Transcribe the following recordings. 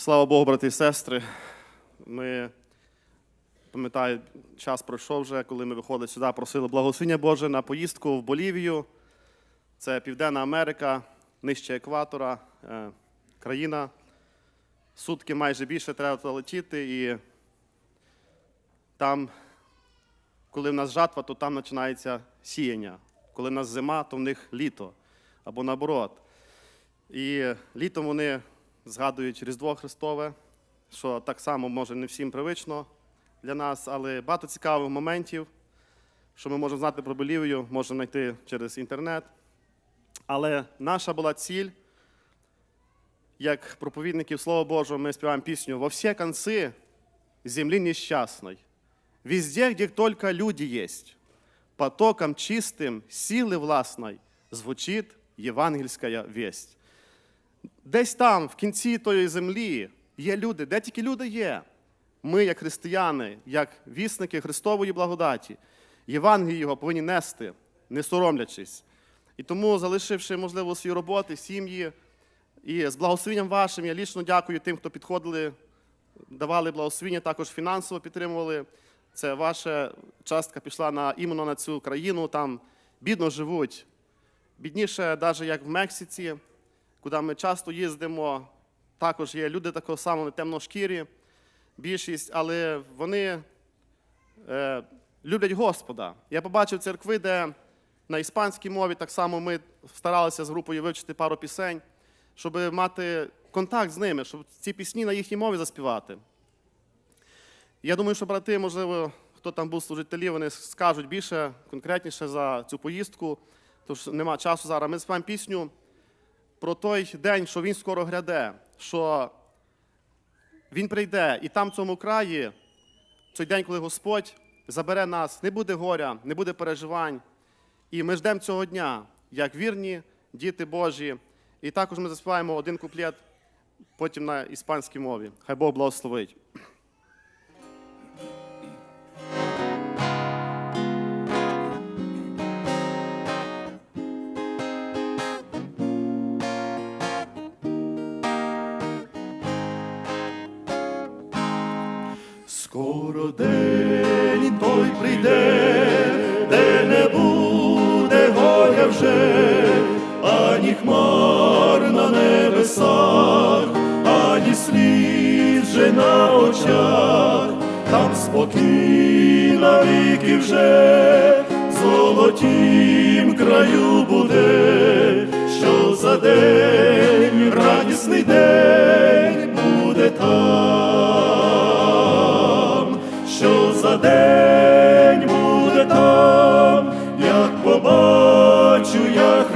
Слава Богу, брати і сестри. Ми пам'ятаю, час пройшов вже, коли ми виходили сюди, просили благословення Боже на поїздку в Болівію. Це Південна Америка, нижче екватора, е, країна. Сутки майже більше треба летіти, і там, коли в нас жатва, то там починається сіяння. Коли в нас зима, то в них літо або наоборот. І літом вони згадують Різдво Христове, що так само може не всім привично для нас, але багато цікавих моментів, що ми можемо знати про Болівію, можемо знайти через інтернет. Але наша була ціль, як проповідників Слова Божого, ми співаємо пісню «Во всі концы земли несчастной, везде, где только люди есть, потоком чистым силы властной звучит євангельська весть. Десь там, в кінці тої землі, є люди, де тільки люди є. Ми, як християни, як вісники Христової благодаті, Євангелії його повинні нести, не соромлячись. І тому, залишивши, можливо, свої роботи, сім'ї, і з благословенням вашим, я лічно дякую тим, хто підходили, давали благословення, також фінансово підтримували. Це ваша частка пішла на іменно на цю країну, там бідно живуть. Бідніше, навіть як в Мексиці, куди ми часто їздимо, також є люди такого самого темношкірі, більшість, але вони е, люблять Господа. Я побачив церкви, де на іспанській мові так само ми старалися з групою вивчити пару пісень, щоб мати контакт з ними, щоб ці пісні на їхній мові заспівати. Я думаю, що брати, можливо, хто там був служителі, вони скажуть більше, конкретніше за цю поїздку, тож нема часу зараз. Ми співаємо пісню про той день, що він скоро гряде, що він прийде, і там в цьому краї, цей день, коли Господь забере нас, не буде горя, не буде переживань. І ми ждемо цього дня, як вірні діти Божі. І також ми заспіваємо один куплет, потім на іспанській мові. Хай Бог благословить. Скоро день той прийде, де не буде горя вже, ані хмар на небесах, ані слід же на очах, там спокій навіки вже, золотім краю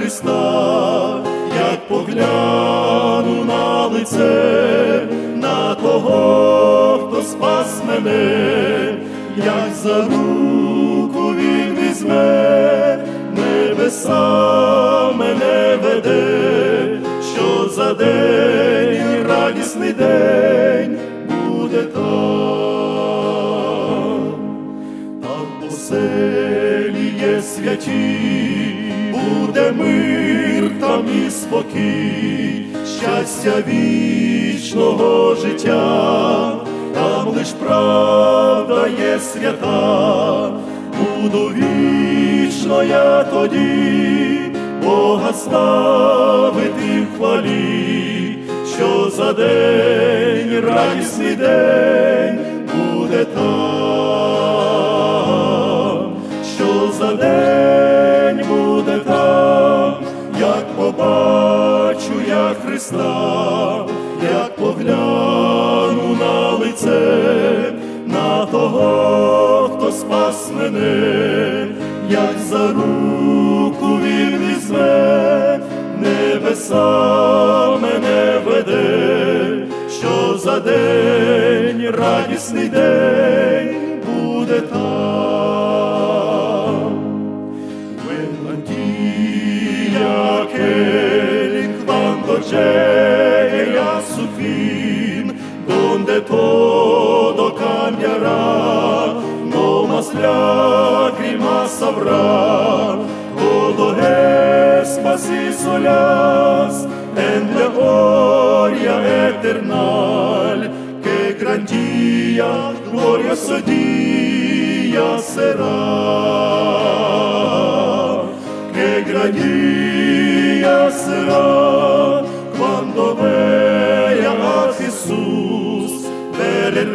Христа, як погляну на лице, на того, хто спас мене, як за руку він візьме, небеса мене веде, буде мир там і спокій, щастя вічного життя, там лиш правда є свята, буду вічно я тоді, Бога славити в хвалі, що за день, радісний день Христа, як погляну на лице, на того, хто спас мене, як за руку він візьме, небеса мене веде, що за день, радісний день donde todo cambiará, no más lágrimas habrá, todo es paz y solaz, en la gloria eterna. paternal, que gran día glorioso día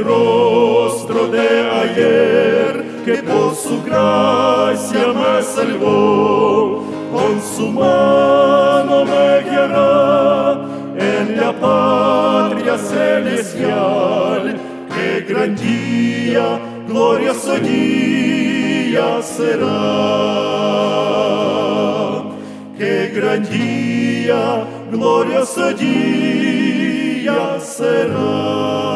rostro de ayer que por su gracia me salvó, con su mano me guiará en la patria celestial. Que gran día, glorioso día será. Que gran día, glorioso día será.